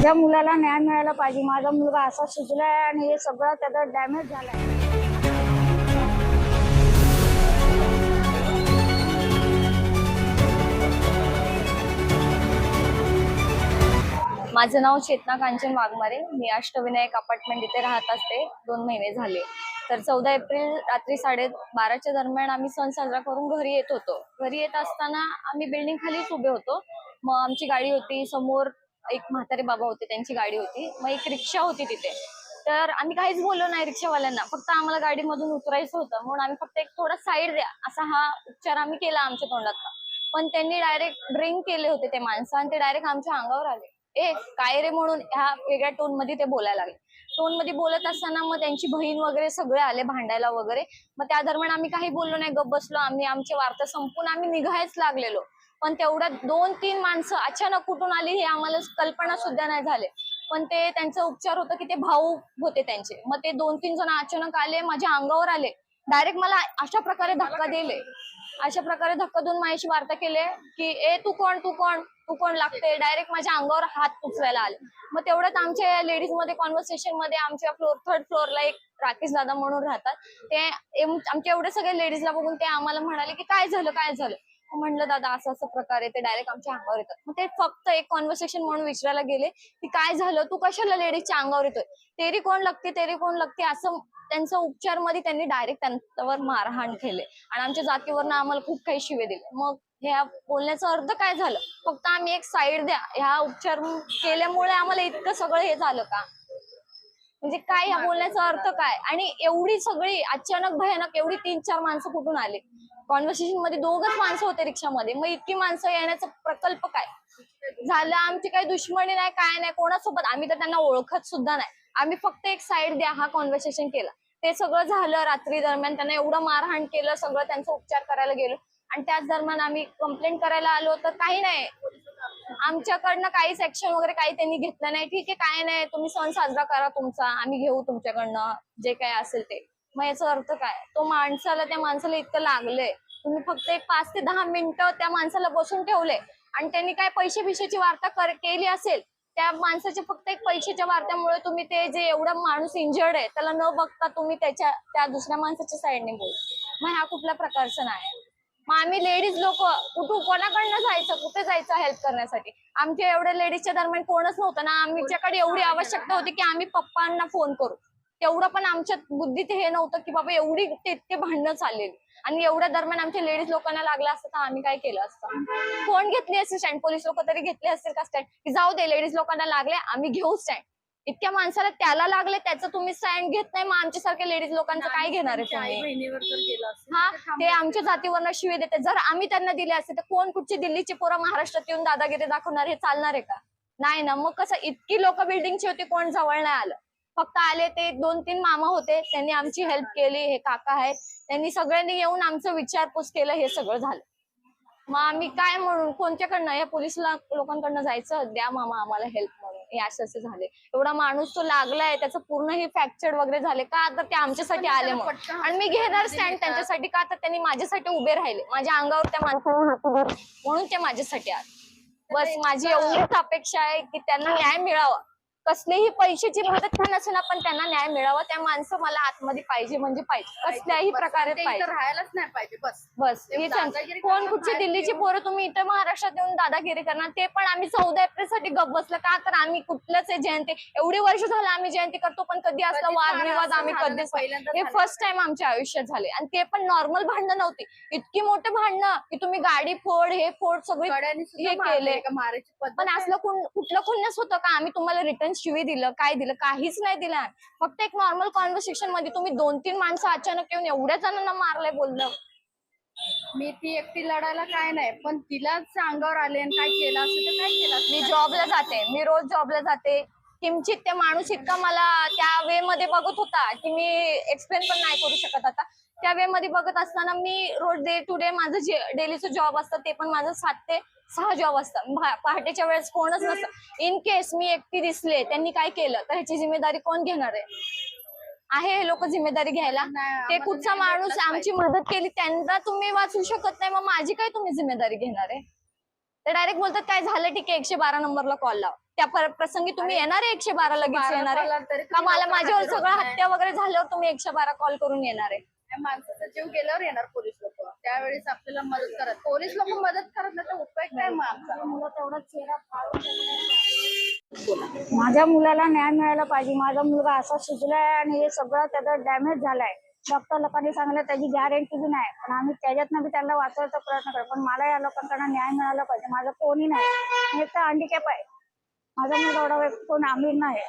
माझ्या मुलाला न्याय मिळायला पाहिजे. माझा मुलगा असा सुचलाय आणि हे सगळं त्याचा डॅमेज झालाय. माझं नाव चेतना कांचन वाघमारे. मी अष्टविनायक अपार्टमेंट इथे राहत असते. दोन महिने झाले. तर चौदा एप्रिल रात्री साडे बाराच्या दरम्यान आम्ही सण साजरा करून घरी येत होतो. घरी येत असताना आम्ही बिल्डिंग खालीच उभे होतो. मग आमची गाडी होती. समोर एक म्हातारे बाबा होते त्यांची गाडी होती. मग एक रिक्षा होती तिथे. तर आम्ही काहीच बोललो नाही रिक्षावाल्यांना. फक्त आम्हाला गाडीमधून उतरायचं होतं. म्हणून आम्ही फक्त एक थोडा साईड द्या. असा हा उपचार आम्ही केला आमच्या तोंडात. पण त्यांनी डायरेक्ट ड्रिंक केले होते ते माणसं आणि ते डायरेक्ट आमच्या अंगावर आले. ए काय रे म्हणून? ह्या वेगळ्या टोनमध्ये ते बोलायला लागले. टोनमध्ये बोलत असताना मग त्यांची बहीण वगैरे सगळे आले भांडायला वगैरे. मग त्या दरम्यान आम्ही काही बोललो नाही. गप बसलो. आम्ही आमचे वार्ता संपून आम्ही निघायच लागलेलो. पण तेवढ्यात दोन तीन माणसं अचानक कुठून आली हे आम्हाला कल्पना सुद्धा नाही झाले. पण ते त्यांचा उपचार होतं की ते भाऊ होते त्यांचे. मग ते दोन तीन जण अचानक आले माझ्या अंगावर आले. डायरेक्ट मला अशा प्रकारे धक्का दिले. अशा प्रकारे धक्का देऊन माझ्याशी वार्ता केले की ए तू कोण तू कोण तू कोण लागते? डायरेक्ट माझ्या अंगावर हात पुचवायला आले. मग तेवढ्यात आमच्या लेडीजमध्ये कॉन्व्हर्सेशनमध्ये आमच्या फ्लोर थर्ड फ्लोअरला एक राकेश दादा म्हणून राहतात. ते आमच्या एवढे सगळे लेडीजला बघून ते आम्हाला म्हणाले की काय झालं काय झालं? म्हणलं दादा असं असं प्रकार आहे ते डायरेक्ट आमच्या अंगावर येतात. मग ते फक्त एक कॉन्व्हर्सेशन म्हणून विचारायला गेले की काय झालं? तू कशाला लेडीजच्या अंगावर येतोय? तेरी कोण लागते? तेरी कोण लागते? असं त्यांचा उपचारमध्ये त्यांनी डायरेक्ट त्यांच्यावर मारहाण केले. आणि आमच्या जातीवरनं आम्हाला खूप काही शिवे दिले. मग ह्या बोलण्याचा अर्थ काय झालं? फक्त आम्ही एक साईड द्या. ह्या उपचार केल्यामुळे आम्हाला इतकं सगळं हे झालं का? म्हणजे काय? ह्या बोलण्याचा अर्थ काय? आणि एवढी सगळी अचानक भयानक एवढी तीन चार माणसं कुठून आले? कॉन्व्हर्सेशनमध्ये दोघच माणसं होते रिक्षामध्ये. मग इतकी माणसं येण्याचा प्रकल्प काय? झालं आमची काही दुश्मनी नाही काय नाही कोणासोबत? आम्ही तर त्यांना ओळखत सुद्धा नाही. आम्ही फक्त एक साईड द्या हा कॉन्व्हर्सेशन केला. ते सगळं झालं रात्री दरम्यान त्यांना एवढं मारहाण केलं सगळं त्यांचा उपचार करायला गेलो. आणि त्याच दरम्यान आम्ही कंप्लेंट करायला आलो तर काही नाही. आमच्याकडनं काहीच ऍक्शन वगैरे काही त्यांनी घेतलं नाही. ठीक आहे काय नाही तुम्ही सण साजरा करा तुमचा आम्ही घेऊ तुमच्याकडनं जे काय असेल ते. मग याचा अर्थ काय? तो माणसाला त्या माणसाला इतकं लागलंय. तुम्ही फक्त एक पाच ते दहा मिनिटं त्या माणसाला बसून ठेवले आणि त्यांनी काय पैसे बिशेची वार्ता कर- केली असेल त्या माणसाच्या फक्त एक पैशाच्या वार्त्यामुळे तुम्ही ते जे एवढा माणूस इंजर्ड आहे त्याला न बघता तुम्ही त्याच्या त्या दुसऱ्या माणसाच्या साईडने बोल. मग ह्या कुठल्या प्रकारचं नाही मग आम्ही लेडीज लोक कुठं कोणाकडनं जायचं कुठे जायचं हेल्प करण्यासाठी? आमच्या एवढ्या लेडीजच्या दरम्यान कोणच नव्हतं ना. आमच्याकडे एवढी आवश्यकता होती की आम्ही पप्पांना फोन करू. तेवढं पण आमच्या बुद्धीत हे नव्हतं की बाबा एवढी ते इतके भांडणं चाललेली आणि एवढ्या दरम्यान आमच्या लेडीज लोकांना लागलं असतं तर आम्ही काय केलं असतं? कोण घेतली असते स्टँड पोलीस लोक तरी घेतले असतील का स्टँड की जाऊ दे लेडीज लोकांना लागले आम्ही घेऊ स्टँड इतक्या माणसाला त्याला लागले त्याचं तुम्ही स्टँड घेत नाही मग आमच्यासारख्या लेडीज लोकांचं काय घेणार आहे असेल हा ते आमच्या जातीवरनं शिवे देते. जर आम्ही त्यांना दिले असते तर कोण कुठची दिल्लीची पोरं महाराष्ट्रात येऊन दादागिरी दाखवणार हे चालणार आहे का? नाही ना मग कसं इतकी लोक बिल्डिंगची होती कोण जवळ नाही आलं. फक्त आले ते दोन तीन मामा होते. त्यांनी आमची हेल्प केली हे काका आहेत. त्यांनी सगळ्यांनी येऊन आमचं विचारपूस केलं हे सगळं झालं. मग आम्ही काय म्हणून कोणत्याकडनं या पोलीस लोकांकडनं जायचं? द्या मामा आम्हाला हेल्प म्हणून. हे असं असं झाले. एवढा माणूस तो लागलाय. त्याचं पूर्ण हे फ्रॅक्चर वगैरे झाले. का तर ते आमच्यासाठी आले मग आणि मी घेणार स्टँड त्यांच्यासाठी. का तर त्यांनी माझ्यासाठी उभे राहिले? माझ्या अंगावर त्या माणसाने. म्हणून ते माझ्यासाठी आले. बस माझी एवढीच अपेक्षा आहे की त्यांना न्याय मिळावा. कसलीही पैशाची मदत का नसेना पण त्यांना न्याय मिळावा. त्या माणसं मला आतमध्ये पाहिजे म्हणजे पाहिजे. कसल्याही प्रकारे ते पाहिजे. इथं राहायलाच नाही पाहिजे बस. बस. ते हीच दादागिरी आमची- कोण कुठची बाहेर दिल्लीची. पोरं तुम्ही इथं महाराष्ट्रात येऊन दादागिरी करणार? ते पण आम्ही चौदा एप्रिलसाठी गप बसलं. का तर आम्ही कुठलंच आहे जयंती एवढी वर्ष झालं आम्ही जयंती करतो पण कधी असला कधीच वादविवाद असं आम्ही झालं कधीच नाही. पहिल्यांदा हे झालं फर्स्ट टाइम आमच्या आयुष्यात झाले. आणि ते पण नॉर्मल भांडणं नव्हती. इतकी मोठे भांडणं की तुम्ही गाडी फोड हे फोड सगळी कड्याने सुद्धा हे मारलंय केले. का? मारायची पद्धत पण आहे. असलं कोण कुठलं खुन्नस होतं का? आम्ही तुम्हाला रिटर्न शिवी दिलं काय दिलं काहीच नाही दिलं फक्त एक नॉर्मल कॉन्व्हर्सेशनमध्ये तुम्ही दोन तीन माणसं अचानक येऊन एवढ्या जणांना मारलंय बोललं मी ती एकटी लढायला काय नाही पण तिलाच अंगावर आले आणि काय केलं असं तर काय केलं मी जॉबला जाते मी रोज जॉबला जाते. किंचित ते माणूस इतका मला त्या वे मध्ये बघत होता की मी एक्सप्लेन पण नाही करू शकत आता. त्या वे मध्ये बघत असताना मी रोज डे टू डे माझं जे डेलीचं जॉब असतं ते पण माझं सात ते सहा जॉब असतं. पहाटेच्या वेळेस कोणच नसतं. इन केस मी एकटी दिसले त्यांनी काय केलं तर ह्याची जिम्मेदारी कोण घेणार आहे? आहे हे लोक जिम्मेदारी घ्यायला. ते कुठचा माणूस आमची मदत केली त्यांना तुम्ही वाचू शकत नाही मग माझी काय तुम्ही जिम्मेदारी घेणार आहे? ते डायरेक्ट बोलतात काय झालं? ठीक आहे एकशे बारा नंबरला कॉल लाव. त्या पर- प्रसंगी तुम्ही येणार आहे एकशे बारा लगेच येणार आहे? मला माझ्यावर सगळं. हत्या वगैरे झाल्यावर तुम्ही एकशे बारा कॉल करून येणार आहे? त्या माणसाचा जीव गेल्यावर येणार पोलीस लोक. त्यावेळेस आपल्याला मदत करत. पोलीस लोक मदत करत नाही तर उपयोग काय मग आमचा मुलं तेवढा चेहरा फाडून माझ्या मुलाला न्याय मिळायला पाहिजे. माझा मुलगा असा सुजलाय आणि हे सगळं त्याचं डॅमेज झालाय. डॉक्टर लोकांनी सांगितलं त्याची गॅरंटी बी नाही. पण आम्ही त्याच्यातनं बी त्यांना वाचवायचा प्रयत्न करतो पण मला या लोकांकडनं न्याय मिळाला पाहिजे. माझं कोणी नाही. मी एक तर हँडिकॅप आहे. माझा मुलगा एवढा कोण आमिर नाही.